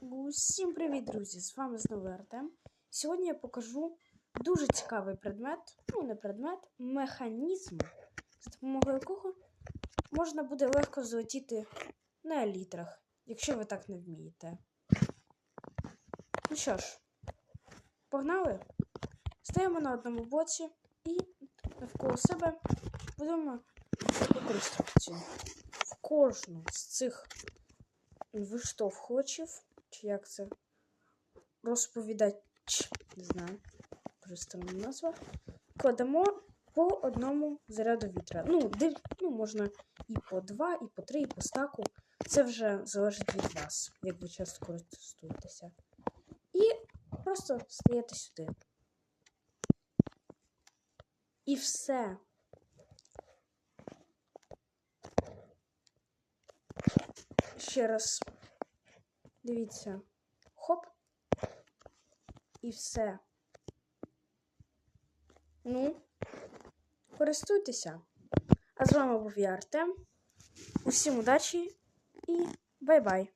Усім привіт, друзі! З вами знову Артем. Сьогодні я покажу дуже цікавий предмет, ну не предмет, механізм, за допомогою якого можна буде легко злетіти на елітрах, якщо ви так не вмієте. Ну що ж, погнали? Стаємо на одному боці і навколо себе будемо конструкцію. В кожну з цих виштовхувачів, чи як це розповідач, не знаю, просто назва, кладемо по одному заряду вітра. Ну, див, ну, можна і по два, і по три, і по стаку. Це вже залежить від вас, як ви часто користуєтеся. І просто стаєте сюди. І все. Ще раз. Дивіться. Хоп. І все. Ну, користуйтеся. А з вами був я Артем. Усім удачі і бай-бай!